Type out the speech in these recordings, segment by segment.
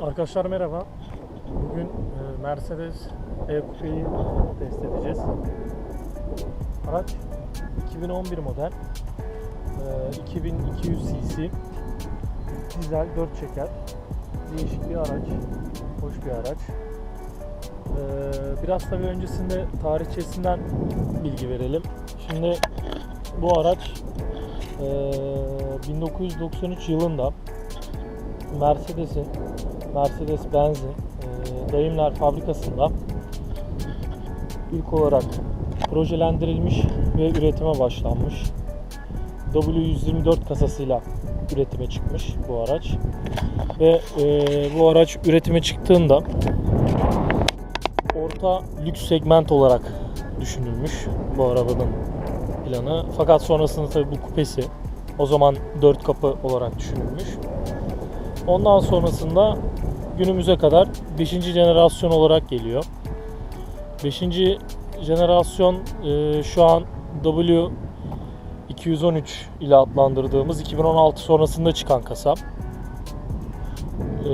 Arkadaşlar merhaba. Bugün e, Mercedes E-Coupe'yi test edeceğiz. Araç 2011 model. E, 2200 cc. Dizel 4 çeker. Değişik bir araç. Hoş bir araç. E, Biraz tabii öncesinde tarihçesinden bilgi verelim. Şimdi bu araç e, 1993 yılında Mercedes'in Mercedes-Benz'in e, Daimler fabrikasında ilk olarak projelendirilmiş ve üretime başlanmış. W124 kasasıyla üretime çıkmış bu araç. Ve e, bu araç üretime çıktığında orta lüks segment olarak düşünülmüş bu arabanın planı. Fakat sonrasında tabii bu kupesi o zaman 4 kapı olarak düşünülmüş. Ondan sonrasında günümüze kadar 5. jenerasyon olarak geliyor. 5. jenerasyon e, şu an W213 ile adlandırdığımız 2016 sonrasında çıkan kasa. E,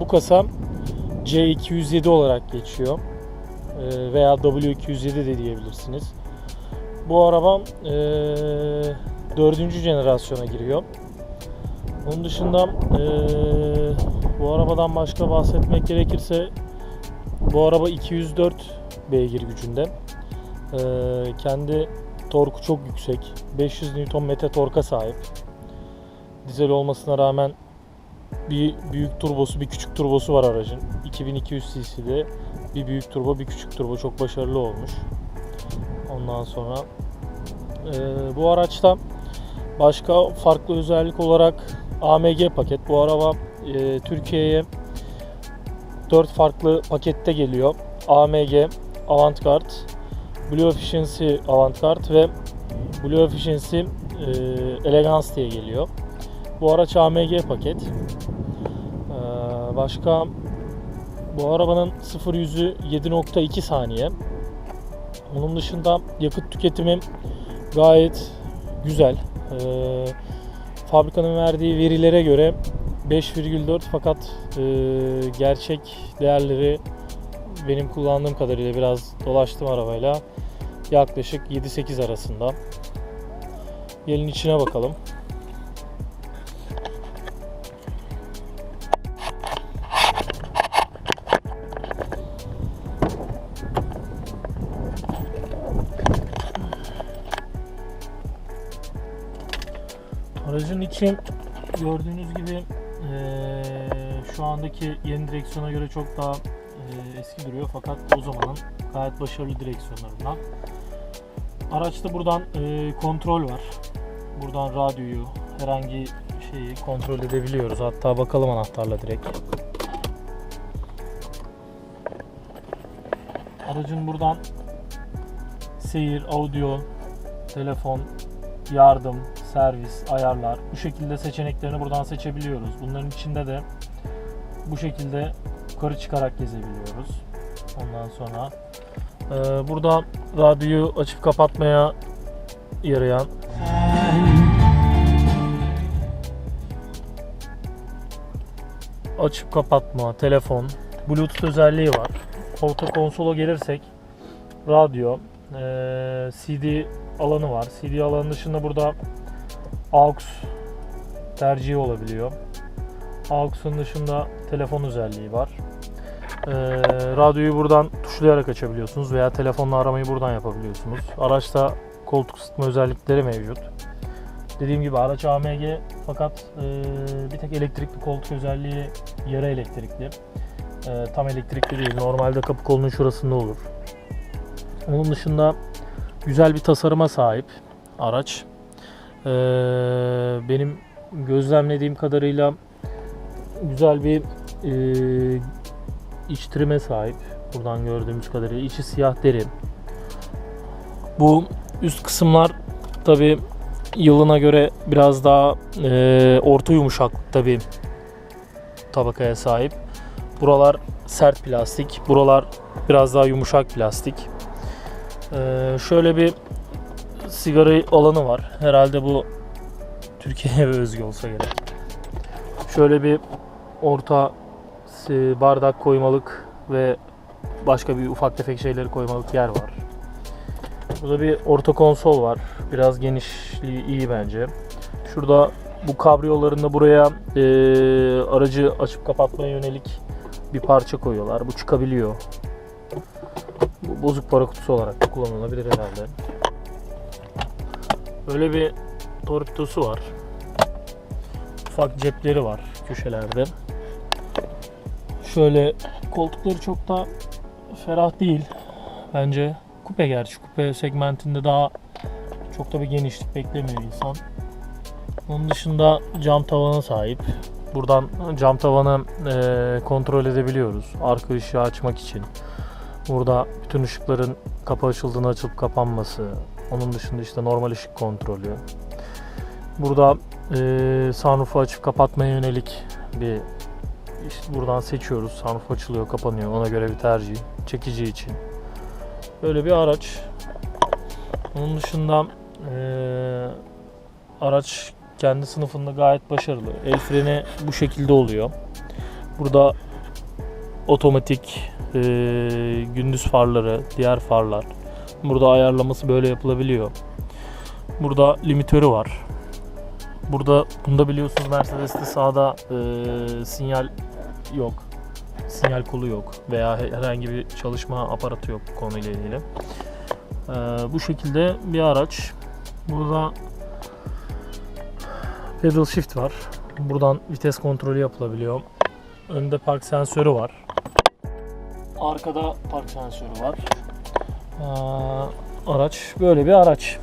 bu kasa C207 olarak geçiyor. E, veya W207 de diyebilirsiniz. Bu araba e, 4. jenerasyona giriyor. Onun dışında eee, bu arabadan başka bahsetmek gerekirse bu araba 204 beygir gücünde. Eee, kendi torku çok yüksek. 500 Nm torka sahip. Dizel olmasına rağmen bir büyük turbosu, bir küçük turbosu var aracın. 2200 cc'de bir büyük turbo, bir küçük turbo çok başarılı olmuş. Ondan sonra eee, bu araçta başka farklı özellik olarak AMG paket. Bu araba e, Türkiye'ye 4 farklı pakette geliyor. AMG, Avantgard, Blue Efficiency Avantgard ve Blue Efficiency e, Elegance diye geliyor. Bu araç AMG paket. Ee, başka bu arabanın 0 yüzü 7.2 saniye. Onun dışında yakıt tüketimi gayet güzel. Ee, fabrikanın verdiği verilere göre 5,4 fakat e, gerçek değerleri benim kullandığım kadarıyla biraz dolaştım arabayla yaklaşık 7-8 arasında. Gelin içine bakalım. Aracın içi gördüğünüz gibi eee, şu andaki yeni direksiyona göre çok daha eee, eski duruyor fakat o zamanın gayet başarılı direksiyonlarından. Araçta buradan eee, kontrol var. Buradan radyoyu herhangi şeyi kontrol edebiliyoruz. Hatta bakalım anahtarla direkt. Aracın buradan seyir, audio, telefon, yardım, servis, ayarlar bu şekilde seçeneklerini buradan seçebiliyoruz. Bunların içinde de bu şekilde yukarı çıkarak gezebiliyoruz. Ondan sonra e, burada radyoyu açıp kapatmaya yarayan açıp kapatma, telefon, bluetooth özelliği var. Koltuğa konsola gelirsek radyo, e, CD alanı var. CD alanı dışında burada AUX tercihi olabiliyor. AUX'un dışında telefon özelliği var. Ee, radyoyu buradan tuşlayarak açabiliyorsunuz veya telefonla aramayı buradan yapabiliyorsunuz. Araçta koltuk ısıtma özellikleri mevcut. Dediğim gibi araç AMG fakat e, bir tek elektrikli koltuk özelliği yarı elektrikli. E, tam elektrikli değil. Normalde kapı kolunun şurasında olur. Onun dışında güzel bir tasarıma sahip araç. Ee, benim gözlemlediğim kadarıyla güzel bir e, iç sahip. Buradan gördüğümüz kadarıyla içi siyah deri. Bu üst kısımlar tabi yılına göre biraz daha e, orta yumuşaklıkta bir tabakaya sahip. Buralar sert plastik, buralar biraz daha yumuşak plastik. Ee, şöyle bir sigara alanı var. Herhalde bu Türkiye'ye özgü olsa gerek. Şöyle bir orta e, bardak koymalık ve başka bir ufak tefek şeyleri koymalık yer var. Burada bir orta konsol var. Biraz genişliği iyi bence. Şurada bu kabriyolarında buraya e, aracı açıp kapatmaya yönelik bir parça koyuyorlar. Bu çıkabiliyor. Bu bozuk para kutusu olarak kullanılabilir herhalde. Böyle bir torpidosu var. Ufak cepleri var köşelerde. Şöyle koltukları çok da ferah değil. Bence kupe gerçi. Kupe segmentinde daha çok da bir genişlik beklemiyor insan. Onun dışında cam tavana sahip. Buradan cam tavanı eee, kontrol edebiliyoruz. Arka ışığı açmak için. Burada bütün ışıkların kapı açıldığında açılıp kapanması. Onun dışında işte normal ışık kontrolü. Burada eee sunroof'u açıp kapatmaya yönelik bir işte buradan seçiyoruz. Sunroof açılıyor, kapanıyor. Ona göre bir tercih. Çekici için. Böyle bir araç. Onun dışında eee, araç kendi sınıfında gayet başarılı. El freni bu şekilde oluyor. Burada otomatik eee, gündüz farları, diğer farlar. Burada ayarlaması böyle yapılabiliyor. Burada limitörü var. Burada bunda biliyorsunuz Mercedes'te sağda eee, sinyal yok. Sinyal kolu yok veya he- herhangi bir çalışma aparatı yok bu konuyla ilgili. Eee, bu şekilde bir araç. Burada pedal shift var. Buradan vites kontrolü yapılabiliyor. Önde park sensörü var. Arkada park sensörü var. Araç böyle bir araç.